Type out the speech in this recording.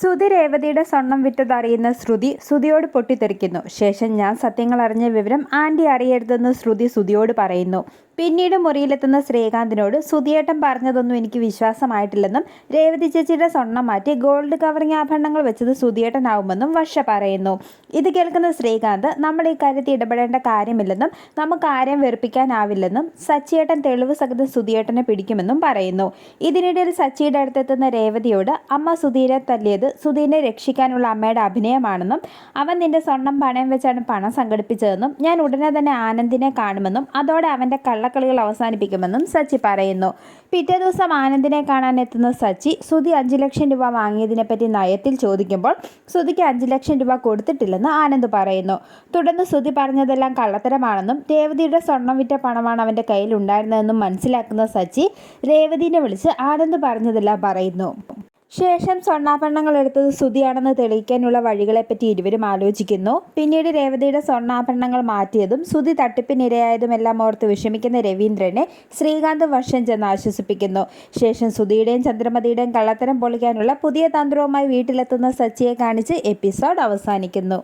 സുധി രേവതിയുടെ സ്വർണം വിറ്റതറിയുന്ന ശ്രുതി ശ്രുതിയോട് പൊട്ടിത്തെറിക്കുന്നു. ശേഷം ഞാൻ സത്യങ്ങൾ അറിഞ്ഞ വിവരം ആന്റി അറിയരുതെന്ന് ശ്രുതി ശ്രുതിയോട് പറയുന്നു. പിന്നീട് മുറിയിലെത്തുന്ന ശ്രീകാന്തിനോട് സുധിയേട്ടൻ പറഞ്ഞതൊന്നും എനിക്ക് വിശ്വാസമായിട്ടില്ലെന്നും രേവതി ചേച്ചിയുടെ സ്വർണം മാറ്റി ഗോൾഡ് കവറിംഗ് ആഭരണങ്ങൾ വെച്ചത് സുധിയേട്ടനാവുമെന്നും വർഷ പറയുന്നു. ഇത് കേൾക്കുന്ന ശ്രീകാന്ത് നമ്മൾ ഈ കാര്യത്തിൽ ഇടപെടേണ്ട കാര്യമില്ലെന്നും നമുക്ക് ആരെയും വെറുപ്പിക്കാനാവില്ലെന്നും സച്ചിയേട്ടൻ തെളിവ് സഹിതം സുധിയേട്ടനെ പിടിക്കുമെന്നും പറയുന്നു. ഇതിനിടയിൽ സച്ചിയുടെ അടുത്തെത്തുന്ന രേവതിയോട് അമ്മ സുധീരെ തല്ലിയത് സുധീനെ രക്ഷിക്കാനുള്ള അമ്മയുടെ അഭിനയമാണെന്നും അവൻ നിന്റെ സ്വർണം പണയം വെച്ചാണ് പണം സംഘടിപ്പിച്ചതെന്നും ഞാൻ ഉടനെ തന്നെ ആനന്ദിനെ കാണുമെന്നും അതോടെ അവന്റെ കള്ളക്കളികൾ അവസാനിപ്പിക്കുമെന്നും സച്ചി പറയുന്നു. പിറ്റേ ദിവസം ആനന്ദിനെ കാണാൻ എത്തുന്ന സച്ചി സുധി അഞ്ച് ലക്ഷം രൂപ വാങ്ങിയതിനെപ്പറ്റി നയത്തിൽ ചോദിക്കുമ്പോൾ സുധിക്ക് അഞ്ച് ലക്ഷം രൂപ കൊടുത്തിട്ടില്ലെന്ന് ആനന്ദ് പറയുന്നു. തുടർന്ന് സുധി പറഞ്ഞതെല്ലാം കള്ളത്തരമാണെന്നും രേവതിയുടെ സ്വർണം വിറ്റ പണമാണ് അവന്റെ കയ്യിൽ ഉണ്ടായിരുന്നതെന്നും മനസ്സിലാക്കുന്ന സച്ചി രേവതിനെ വിളിച്ച് ആനന്ദ് പറഞ്ഞതെല്ലാം പറയുന്നു. ശേഷം സ്വർണാഭരണങ്ങൾ എടുത്തത് സുതിയാണെന്ന് തെളിയിക്കാനുള്ള വഴികളെപ്പറ്റി ഇരുവരും ആലോചിക്കുന്നു. പിന്നീട് രേവതിയുടെ സ്വർണാഭരണങ്ങൾ മാറ്റിയതും സുതി തട്ടിപ്പിനിരയായതുമെല്ലാം ഓർത്ത് വിഷമിക്കുന്ന രവീന്ദ്രനെ ശ്രീകാന്ത് വർഷം ചെന്ന് ആശ്വസിപ്പിക്കുന്നു. ശേഷം സുധിയുടെയും ചന്ദ്രമതിയുടെയും കള്ളത്തരം പൊളിക്കാനുള്ള പുതിയ തന്ത്രവുമായി വീട്ടിലെത്തുന്ന സച്ചിയെ കാണിച്ച് എപ്പിസോഡ് അവസാനിക്കുന്നു.